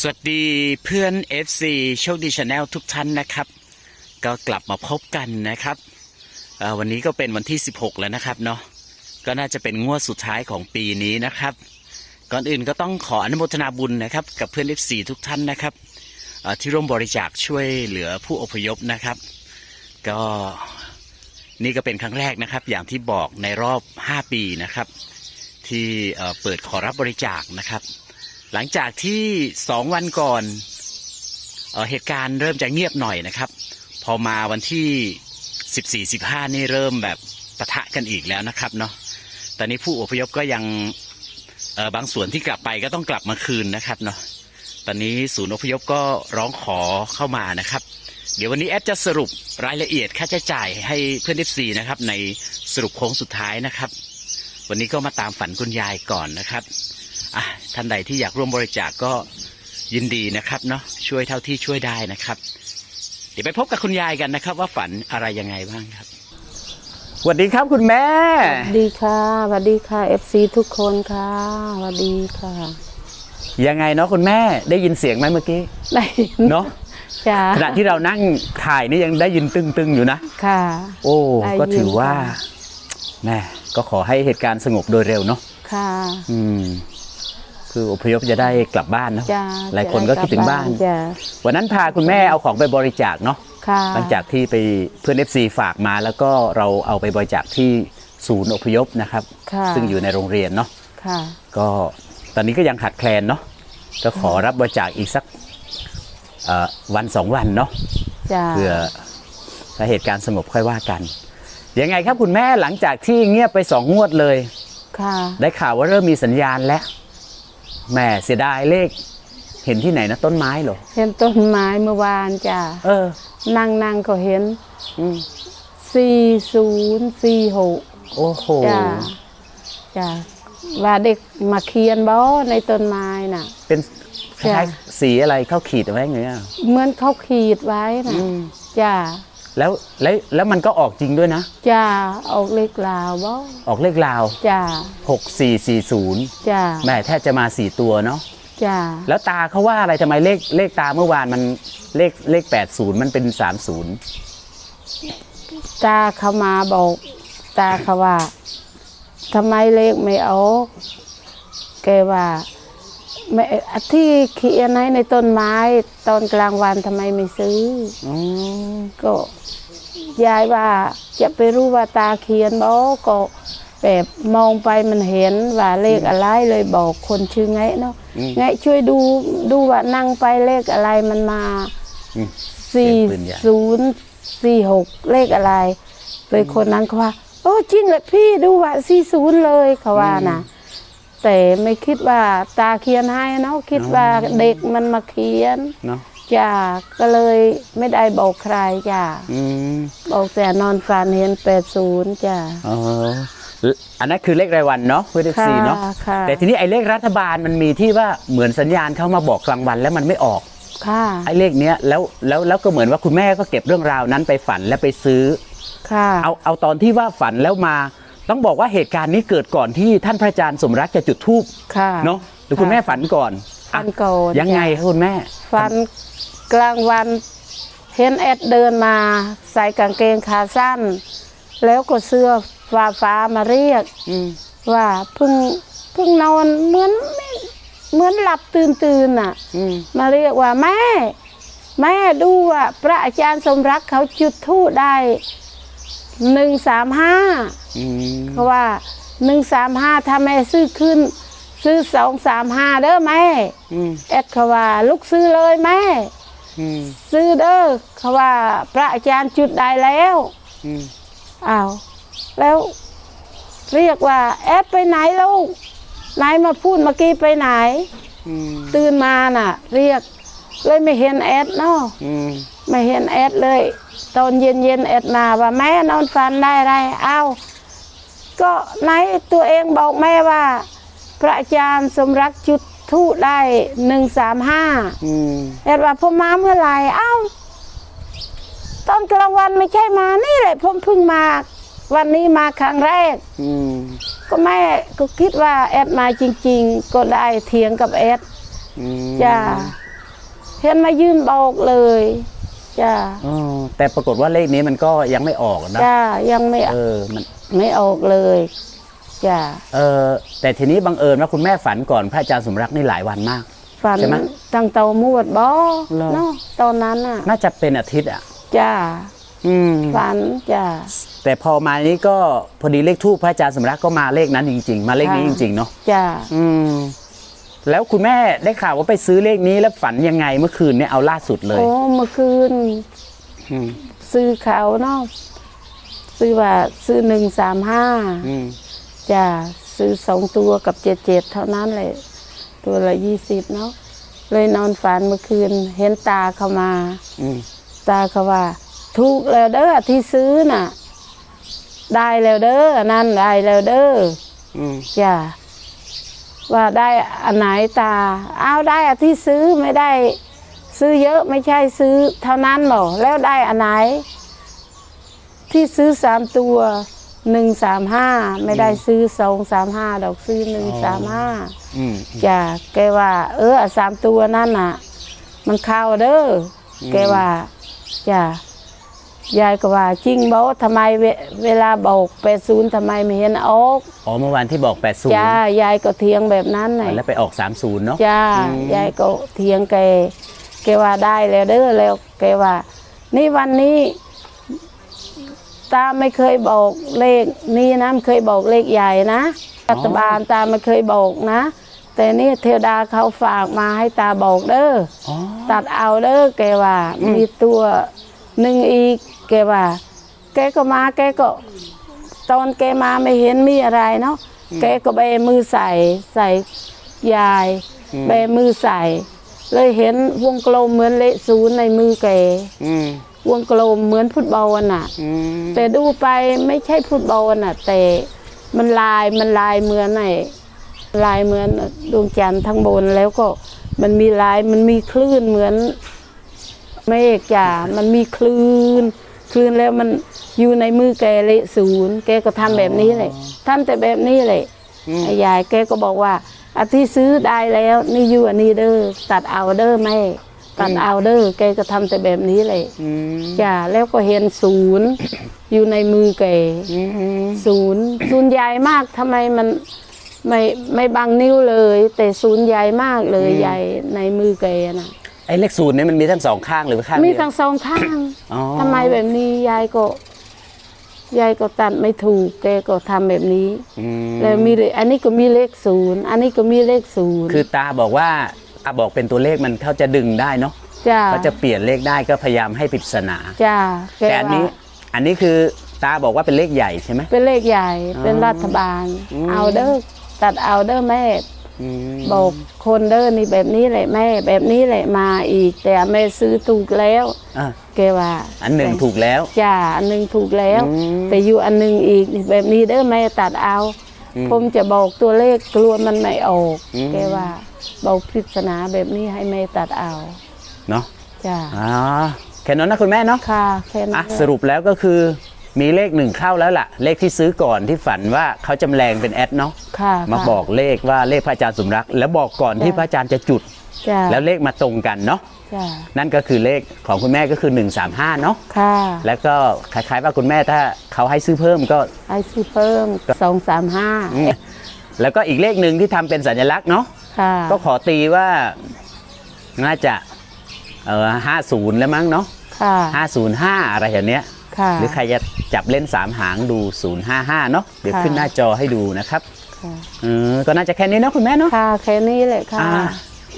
สวัสดีเพื่อน FC โชคดีชาแนลทุกท่านนะครับ ก็กลับมาพบกันนะครับวันนี้ก็เป็นวันที่ 16 แล้วนะครับเนาะก็น่าจะเป็นงวดสุดท้ายของปีนี้นะครับ ก่อนอื่นก็ต้องขออนุโมทนาบุญนะครับ กับเพื่อน FC ทุกท่านนะครับที่ร่วมบริจาคช่วยเหลือผู้อพยพนะครับ ก็นี่ก็เป็นครั้งแรกนะครับ อย่างที่บอกในรอบ 5 ปีนะครับ ที่เปิดขอรับบริจาคนะครับ หลังจากที่สองวันก่อนเออเหตุการณ์เริ่มจะเงียบหน่อยนะครับ พอมาวันที่สิบสี่สิบห้านี่เริ่มแบบปะทะกันอีกแล้วนะครับเนาะตอนนี้ผู้อพยพก็ยังเออบางส่วนที่กลับไปก็ต้องกลับมาคืนนะครับเนาะตอนนี้ศูนย์อพยพก็ร้องขอเข้ามานะครับ เดี๋ยววันนี้แอดจะสรุปรายละเอียดค่าใช้จ่ายให้เพื่อนเอฟซีนะครับ ในสรุปโค้งสุดท้ายนะครับ วันนี้ก็มาตามฝันคุณยายก่อนนะครับ อะท่านใดที่อยากร่วมบริจาคก็ยินดีนะครับเนาะช่วยเท่าที่ช่วยได้นะครับ เดี๋ยวไปพบกับคุณยายกันนะครับ ว่าฝันอะไรยังไงบ้างครับสวัสดีครับคุณแม่สวัสดีค่ะสวัสดีค่ะ FC ทุกคนค่ะสวัสดีค่ะ ยังไงเนาะคุณแม่ได้ยินเสียงไหมเมื่อกี้ได้เนาะจ้าขณะที่เรานั่งถ่ายนี่ยังได้ยินตึงๆอยู่นะค่ะ โอ้ได้ยินก็ถือว่าค่ะแม่ก็ขอให้เหตุการณ์สงบโดยเร็วเนาะค่ะ อืม คืออพยพจะได้กลับบ้านเนาะจ้าหลายคนก็คิดถึงบ้าน จ้าวันนั้นพาคุณแม่เอาของไปบริจาคเนาะค่ะหลังจากที่ไปเพื่อน FC ฝากมาแล้วก็เราเอาไปบริจาคที่ศูนย์อพยพนะครับ ค่ะซึ่งอยู่ในโรงเรียนเนาะค่ะก็ตอนนี้ก็ยังขาดแคลนเนาะก็ขอรับบริจาคอีกสักเอ่อวันสองวันเนาะ จ้าเพื่อถ้าเหตุการณ์สงบค่อยว่ากัน ยังไงครับคุณแม่หลังจากที่เงียบไปสองงวดเลย ค่ะ ได้ข่าวว่าเริ่มมีสัญญาณแล้ว แหม่เสียดายเลข เห็นที่ไหนนะต้นไม้เหรอ เห็นต้นไม้เมื่อวานจ้าเออ นั่งนั่งก็เห็นอืมสี่ศูนย์สี่หกโอ้โห จ้าจ้าว่าเด็กมาเขียนบ่ในต้นไม้น่ะ เป็นคล้ายจ้ะๆสีอะไรเข้าขีดเอาไว้ไงอะเหมือนเขาขีดไว้น่ะจ้า แล้วแล้วแล้วมันก็ออกจริงด้วยนะ จ้าออกเลขลาวบ่ออกเลขราว จ้า6440 จ้าแม่แทบจะมา 4 ตัวเนาะจ้าแล้วตาเขาว่าอะไรทำไมเลขเลขตาเมื่อวานมันเลขเลข 80 มันเป็น 30 ตาเขามาบอก ตาเขาว่าทำไมเลขไม่ออกแกว่า ไม่ที่เขียนให้ในต้นไม้ตอนกลางวันทำไมไม่ซื้ออืมก็ยายว่าจะไปรู้ว่าตาเขียนบอกก็แบบมองไปมันเห็นว่าเลขอะไรเลยบอกคนชื่อไงเนาะไงช่วยดูดูว่านั่งไปเลขอะไรมันมาอืมสี่เสียงปืนใหญ่ศูนย์สี่หกเลขอะไรเลยคนนั้นเขาว่า โอ้จริงเลยพี่ดูว่าสี่ศูนย์เลยเขาว่านะ แต่ไม่คิดว่าตาเขียนให้เนาะคิดว่าเด็กมันมาเขียนเนาะจ้าก็เลยไม่ได้บอกใครจ้าอืมบอกแต่นอนฝันเห็นแปดศูนย์จ้าอ๋ออันนั้นคือเลขรายวันเนาะเพื่อเลขสี่เนาะค่ะแต่ทีนี้ไอ้เลขรัฐบาลมันมีที่ว่าเหมือนสัญญาณเข้ามาบอกกลางวันแล้วมันไม่ออกค่ะไอ้เลขเนี้ยแล้วแล้วแล้วก็เหมือนว่าคุณแม่ก็เก็บเรื่องราวนั้นไปฝันและไปซื้อค่ะเอาเอาตอนที่ว่าฝันแล้วมา ต้องบอกว่าเหตุการณ์นี้เกิดก่อนที่ท่านพระอาจารย์สมรักจะจุดธูปค่ะเนาะหรือคุณแม่ฝันก่อนฝันอะก่อนยังไงจ้ะครับคุณแม่ ฝันกลางวันเห็นแอดเดินมาใส่กางเกงขาสั้น แล้วก็เสื้อฟ้าฟ้าๆมาเรียกอืมว่าเพิ่งเพิ่งนอนเหมือนไม่เหมือนหลับตื่นตื่นๆน่ะอืมมาเรียกว่าแม่ แม่ดูว่าพระอาจารย์สมรักเขาจุดธูปได้ หนึ่งสามห้าอืมเขาว่าหนึ่งสามห้าถ้าแม่ซื้อขึ้น ซื้อสองสามห้าเด้อแม่อืมแอดเขาว่าลูกซื้อเลยแม่ อืมซื้อเด้อเขาว่าพระอาจารย์จุดได้แล้วอืมอ้าวแล้ว เรียกว่า แอดไปไหนลูกนายมาพูดเมื่อกี้ไปไหน อืมตื่นมาน่ะ เรียก เลยไม่เห็นแอดเนาะอืมไม่เห็นแอดเลย ตอนเย็นเย็นๆแอดมาว่าแม่นอนฝันได้ไรอ้าวก็ไหนตัวเองบอกแม่ว่า พระอาจารย์สมรักจุดทูตได้หนึ่งสามห้าอืมแอดว่าผมมาเมื่อไหร่อ้าวตอนกลางวันไม่ใช่มานี่แหละผมเพิ่งมา วันนี้มาครั้งแรกอืมก็แม่ก็คิดว่าแอดมาจริง ๆ ก็ได้เถียงกับแอดอืมจ้า เห็นมายืนบอกเลยจ้าอ๋อแต่ปรากฏว่าเลขนี้มันก็ยังไม่ออกนะจ้ายังไม่เออมันไม่ออกเลยจ้าเออแต่ทีนี้บังเอิญว่าคุณแม่ฝันก่อนพระอาจารย์สมรักนี่หลายวันมากฝันใช่ไหมตั้งเตามวดบอเหรอเนาะตอนนั้นน่ะ น่าจะเป็นอาทิตย์อะจ้าอืมฝันจ้าแต่พอมานี้ก็พอดีเลขทูปพระอาจารย์สมรักก็มาเลขนั้นจริง ๆ มาเลขนี้จค่ะริง ๆ เนาะจ้าอืม แล้วคุณแม่ได้ข่าวว่าไปซื้อเลขนี้แล้วฝันยังไงเมื่อคืนเนี่ยเอาล่าสุดเลยโอ้เมื่อคืนอืมซื้อเขาเนาะซื้อว่าซื้อหนึ่งสามห้าอืมจ้าซื้อสองตัวกับเจ็ดเจ็ดเท่านั้นเลยตัวละยี่สิบเนาะเลยนอนฝันเมื่อคืน เห็นตาเข้ามา อืมตาเขาว่า ถูกแล้วเด้อที่ซื้อน่ะ ได้แล้วเด้อนั่นได้แล้วเด้ออืม จ้า ว่าได้อันไหนตาอ้าวได้อันที่ซื้อไม่ได้ซื้อเยอะไม่ใช่ซื้อเท่านั้นหรอกแล้วได้อันไหน ที่ซื้อสามตัวหนึ่งสามห้าไม่ได้ซื้อสองสามห้าดอกซื้อหนึ่งสามห้าอืมจ้ะแกว่า เออสามตัวนั่นน่ะ มันเข้าเด้ออแกว่าจ้ะ ยายก็ว่าจริงบอกทำไมเวเวลาบอกแปดศูนย์ทำไมไม่เห็นออกอ๋อเมื่อวานที่บอก80จ้ายายก็เถียงแบบนั้นน่ะแล้วไปออก 30 เนาะ จ้าอืม ยายก็เถียงแกแกว่าได้แล้วเด้อแล้วแกว่า นี่วันนี้ ตาไม่เคยบอกเลข นี่นะไม่เคยบอกเลขใหญ่นะรัฐบาลตาไม่เคยบอกนะ แต่นี่เทวดาเขาฝากมาให้ตาบอกเด้อ อ๋อ ตัดเอาเด้อแกว่า มีตัว หนึ่งอีกแกว่า แกก็มาแกก็ ตอนแกมาไม่เห็นมีอะไรเนาะแกก็เบมือใส่ใส่ยายเบมือใส่ เลยเห็นวงกลมเหมือนเลขศูนย์ในมือแกอืมวงกลมเหมือนฟุตบอลน่ะอืมแต่ดูไปไม่ใช่ฟุตบอลน่ะ แต่มันลายมันลายเหมือนไอ้ลายเหมือนดวงจันทร์ทั้งบนแล้วก็มันมีลายมันมีคลื่นเหมือน เมฆจ้ามันมีคลื่น คลื่นแล้วมันอยู่ในมือแกเลขศูนย์แกก็ทำแบบนี้เลยทำแต่แบบนี้เลยไอ้ยายแกก็บอกว่าอาที่ซื้อได้แล้วนี่อยู่อันนี้เด้อตัดเอาเด้อแม่ตัดเอาเด้อแกก็ทำแต่แบบนี้เลยอืมจ้าแล้วก็เห็นศูนย์อยู่ในมือแกอืมศูนย์ศูนย์ใหญ่มากทำไมมันไม่ไม่บังนิ้วเลย แต่ศูนย์ใหญ่มากเลยใหญ่ในมือแกนะ ไอ้เลขศูนย์เนี่ยมันมีทั้งสองข้างหรือข้างมีเดียว ทั้งสองข้าง อ๋อ ทำไมแบบนี้ยายก็ ยายก็ตัดไม่ถูก แกก็ทำแบบนี้ อืมแล้วมีเลยอันนี้ก็มีเลขศูนย์ อันนี้ก็มีเลขศูนย์คือตาบอกว่าตาบอกเป็นตัวเลขมันเขาจะดึงได้เนาะจ้าเขาจะเปลี่ยนเลขได้ก็พยายามให้ปริศนา จ้าแกแต่อันนี้ว่าอันนี้คือตาบอกว่าเป็นเลขใหญ่ใช่ไหม เป็นเลขใหญ่ เป็นอ๋อรัฐบาลอืมเอาเด้อตัดเอาเด้อแม่ อืมบอกคนเด้อนี่แบบนี้แหละแม่ แบบนี้แหละมาอีก แต่แม่ซื้อถูกแล้ว อะแกว่าอันหนึ่งถูกแล้ว จ้าอันหนึ่งถูกแล้ว อืม แต่อยู่อันหนึ่งอีกนี่แบบนี้เด้อแม่ตัดเอา อืม ผมจะบอกตัวเลขกลัวมันไม่ออกอืม แกว่าบอกปริศนาแบบนี้ให้แม่ตัดเอาเนาะจ้าอ๋อแค่นั้นนะคุณแม่เนาะค่ะแค่นั้อะนสรุปแล้วก็คือ มีเลขหนึ่งเข้าแล้วล่ะ เลขที่ซื้อก่อนที่ฝันว่าเขาจำแรงเป็นแอดเนาะค่ะมาค่ะบอกเลขว่าเลขพระอาจารย์สมรัก แล้วบอกก่อนที่จ้ะพระอาจารย์จะจุด จ้าแล้วเลขมาตรงกันเนาะจ้านั่นก็คือเลขของคุณแม่ก็คือ 135 เนาะค่ะแล้วก็คล้ายๆว่าคุณแม่ถ้าเขาให้ซื้อเพิ่มก็ ไอซีเพิ่มสองสามห้าอืมแล้วก็อีกเลขหนึ่งที่ทำเป็นสัญลักษณ์เนาะค่ะก็ขอตีว่าน่าจะเออห้าศูนย์แล้วมั้งเนาะค่ะห้าศูนย์ห้าอะไรอย่างเนี้ยค่ะ หรือใครจะจับเล่นสามหางดู 055 เนาะเดี๋ยวค่ะขึ้นหน้าจอให้ดูนะครับค่ะเออก็น่าจะแค่นี้เนาะคุณแม่เนาะค่ะแค่นี้แหละค่ะอ่า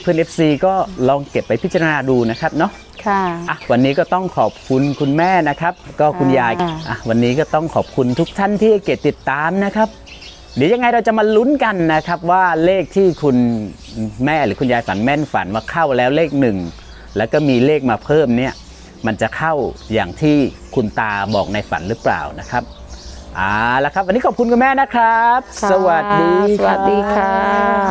เพื่อน FC ก็ลองเก็บไปพิจารณาดูนะครับเนาะค่ะอะวันนี้ก็ต้องขอบคุณคุณแม่นะครับ ก็คุณยายค่ะอะวันนี้ก็ต้องขอบคุณทุกท่านที่ให้เกตติดตามนะครับเดี๋ยวยังไงเราจะมาลุ้นกันนะครับว่าเลขที่คุณแม่หรือคุณยายฝันแม่นฝันว่าเข้าแล้วเลขหนึ่งแล้วก็มีเลขมาเพิ่มเนี่ย มันจะเข้าอย่างที่คุณตาบอกในฝันหรือเปล่านะครับเอาละครับ วันนี้ขอบคุณคุณแม่นะครับค่ะสวัสดีสวัสดีรับค่ะ